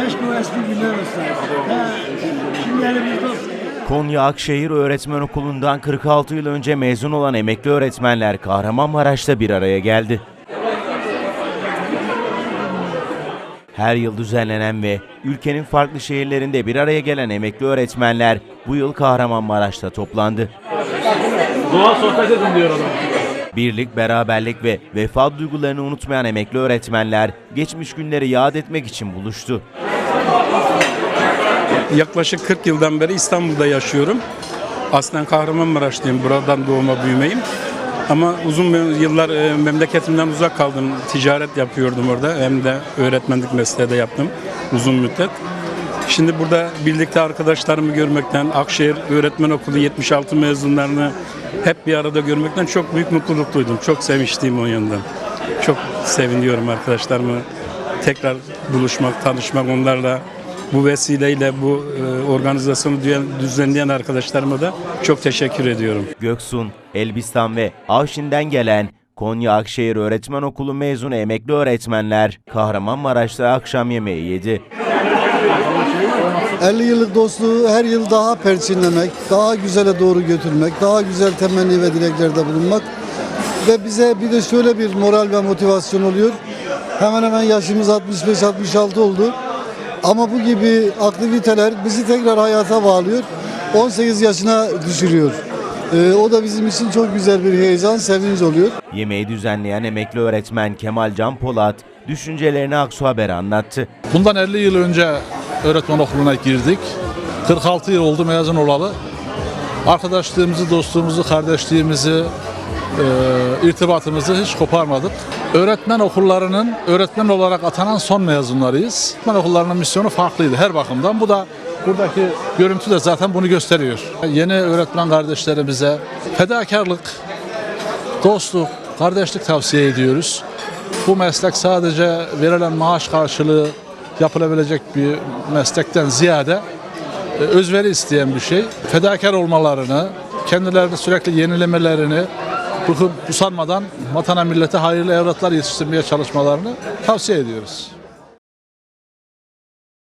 Keşke o eski günler olsaydı. Ha, Şimdi elimizde olsun. Konya Akşehir Öğretmen Okulu'ndan 46 yıl önce mezun olan emekli öğretmenler Kahramanmaraş'ta bir araya geldi. Her yıl düzenlenen ve ülkenin farklı şehirlerinde bir araya gelen emekli öğretmenler bu yıl Kahramanmaraş'ta toplandı. Doğa sohbet edin diyor adam. Birlik, beraberlik ve vefa duygularını unutmayan emekli öğretmenler geçmiş günleri yad etmek için buluştu. Yaklaşık 40 yıldan beri İstanbul'da yaşıyorum. Aslen Kahramanmaraşlıyım. Buradan doğma büyümeyim. Ama uzun yıllar e, memleketimden uzak kaldım. Ticaret yapıyordum orada. Hem de öğretmenlik mesleği de yaptım uzun müddet. Şimdi burada birlikte arkadaşlarımı görmekten, Akşehir Öğretmen Okulu 76 mezunlarını hep bir arada görmekten çok büyük mutluluk duydum. Çok sevinçliyim o yandan. Çok seviniyorum arkadaşlarımı tekrar buluşmak, tanışmak onlarla. Bu vesileyle bu e, organizasyonu düzen- düzenleyen arkadaşlarıma da çok teşekkür ediyorum. Göksun, Elbistan ve Avşin'den gelen Konya Akşehir Öğretmen Okulu mezunu emekli öğretmenler Kahramanmaraş'ta akşam yemeği yedi. 50 yıllık dostluğu her yıl daha perçinlemek, daha güzele doğru götürmek, daha güzel temenni ve dileklerde bulunmak ve bize bir de şöyle bir moral ve motivasyon oluyor. Hemen hemen yaşımız 65-66 oldu. Ama bu gibi aktiviteler bizi tekrar hayata bağlıyor. 18 yaşına düşürüyor. Ee, o da bizim için çok güzel bir heyecan, sevinç oluyor. Yemeği düzenleyen emekli öğretmen Kemal Can Polat düşüncelerini Aksu Haber'e anlattı. Bundan 50 yıl önce öğretmen okuluna girdik. 46 yıl oldu mezun olalı. Arkadaşlığımızı, dostluğumuzu, kardeşliğimizi, e, irtibatımızı hiç koparmadık. Öğretmen okullarının öğretmen olarak atanan son mezunlarıyız. Öğretmen okullarının misyonu farklıydı her bakımdan. Bu da buradaki görüntü de zaten bunu gösteriyor. Yeni öğretmen kardeşlerimize fedakarlık, dostluk, kardeşlik tavsiye ediyoruz. Bu meslek sadece verilen maaş karşılığı yapılabilecek bir meslekten ziyade e, özveri isteyen bir şey. Fedakar olmalarını, kendilerini sürekli yenilemelerini, bıkıp usanmadan vatana millete hayırlı evlatlar yetiştirmeye çalışmalarını tavsiye ediyoruz.